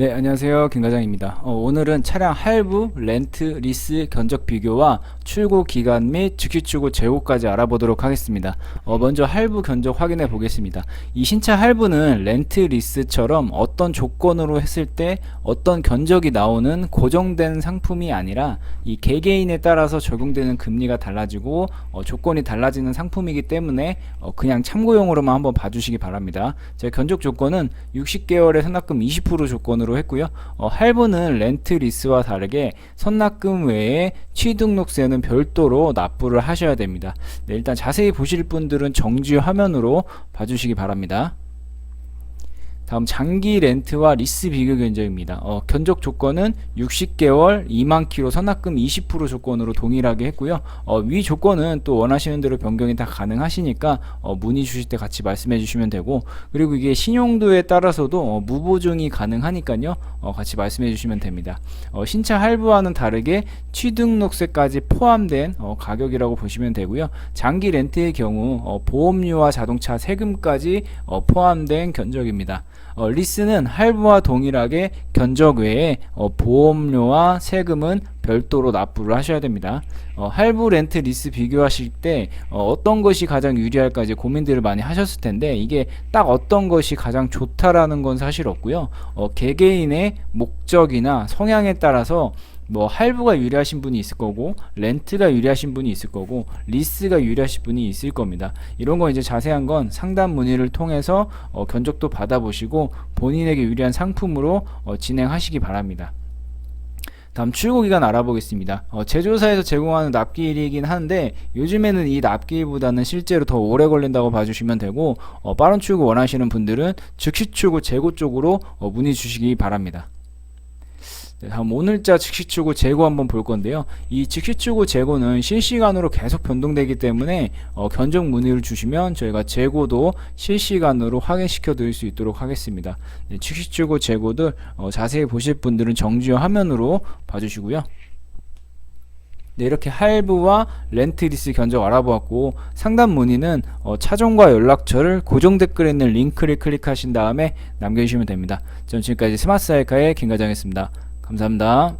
네, 안녕하세요. 김과장입니다. 어, 오늘은 차량 할부, 렌트, 리스 견적 비교와 출고 기간 및 즉시 출고 재고까지 알아보도록 하겠습니다. 어, 먼저 할부 견적 확인해 보겠습니다. 이 신차 할부는 렌트, 리스처럼 어떤 조건으로 했을 때 어떤 견적이 나오는 고정된 상품이 아니라 이 개개인에 따라서 적용되는 금리가 달라지고 어, 조건이 달라지는 상품이기 때문에 어, 그냥 참고용으로만 한번 봐주시기 바랍니다. 제 견적 조건은 60개월의 선납금 20% 조건으로 했고요. 어, 할부는 렌트 리스와 다르게 선납금 외에 취등록세는 별도로 납부를 하셔야 됩니다. 네, 일단 자세히 보실 분들은 정지 화면으로 봐주시기 바랍니다. 다음 장기 렌트와 리스 비교 견적입니다. 어, 견적 조건은 60개월 2만 킬로 선납금 20% 조건으로 동일하게 했고요. 어, 위 조건은 또 원하시는 대로 변경이 다 가능하시니까 어, 문의 주실 때 같이 말씀해 주시면 되고 그리고 이게 신용도에 따라서도 어, 무보증이 가능하니까요. 어, 같이 말씀해 주시면 됩니다. 어, 신차 할부와는 다르게 취등록세까지 포함된 어, 가격이라고 보시면 되고요. 장기 렌트의 경우 어, 보험료와 자동차 세금까지 어, 포함된 견적입니다. 어, 리스는 할부와 동일하게 견적 외에 어, 보험료와 세금은 별도로 납부를 하셔야 됩니다. 어, 할부 렌트 리스 비교하실 때 어, 떤 것이 가장 유리할까 이제 고민들을 많이 하셨을 텐데 이게 딱 어떤 것이 가장 좋다라는 건 사실 없고요. 어, 개개인의 목적이나 성향에 따라서 뭐 할부가 유리하신 분이 있을 거고 렌트가 유리하신 분이 있을 거고 리스가 유리하신 분이 있을 겁니다. 이런 거 이제 자세한 건 상담 문의를 통해서 어, 견적도 받아보시고 본인에게 유리한 상품으로 어, 진행하시기 바랍니다. 다음 출고 기간 알아보겠습니다. 어, 제조사에서 제공하는 납기일이긴 한데 요즘에는 이 납기일보다는 실제로 더 오래 걸린다고 봐주시면 되고 어, 빠른 출고 원하시는 분들은 즉시 출고 재고 쪽으로 어, 문의 주시기 바랍니다. 네, 다음 오늘자 즉시 출고 재고 한번 볼 건데요. 이 즉시 출고 재고는 실시간으로 계속 변동되기 때문에 어, 견적 문의를 주시면 저희가 재고도 실시간으로 확인시켜 드릴 수 있도록 하겠습니다. 네, 즉시 출고 재고들 어, 자세히 보실 분들은 정지어 화면으로 봐주시고요. 네, 이렇게 할부와 렌트 리스 견적 알아보았고 상담 문의는 어, 차종과 연락처를 고정 댓글에 있는 링크를 클릭하신 다음에 남겨주시면 됩니다. 전 지금까지 스마트 사이카의 김과장이었습니다. 감사합니다.